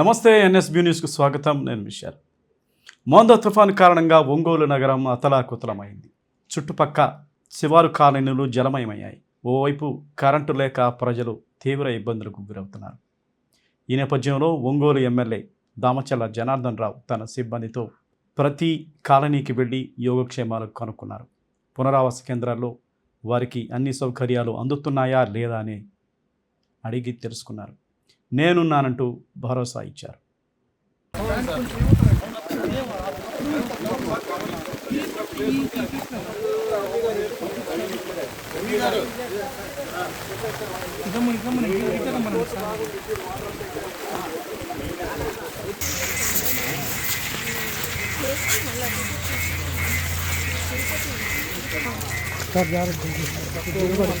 నమస్తే ఎన్ఎస్బి న్యూస్కు స్వాగతం. నేను విశాల్ మోందో తుఫాను కారణంగా ఒంగోలు నగరం అతలాకుతలమైంది. చుట్టుపక్క శివారు కాలనీలు జలమయమయ్యాయి. ఓవైపు కరెంటు లేక ప్రజలు తీవ్ర ఇబ్బందులకు గురవుతున్నారు. ఈ నేపథ్యంలో ఒంగోలు ఎమ్మెల్యే దామచల్ల జనార్దన్ రావు తన సిబ్బందితో ప్రతి కాలనీకి వెళ్ళి యోగక్షేమాలు కనుక్కున్నారు. పునరావాస కేంద్రాల్లో వారికి అన్ని సౌకర్యాలు అందుతున్నాయా లేదా అని అడిగి తెలుసుకున్నారు. నేనున్నానంటూ భరోసా ఇచ్చారు. సార్ జాగ్రత్త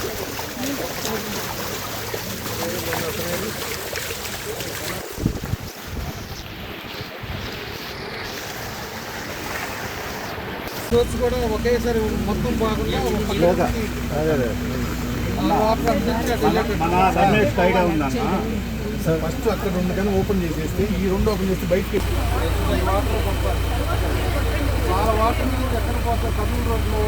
సోర్స్ కూడా ఒకేసారి మొత్తం బాగుండా ఫస్ట్ అక్కడ రెండు కానీ ఓపెన్ చేసేస్తే ఈ రెండు ఓపెన్ చేస్తే బయటకి చాలా వాటర్ ఎక్కడ పోతే కర్నూలు రోడ్లో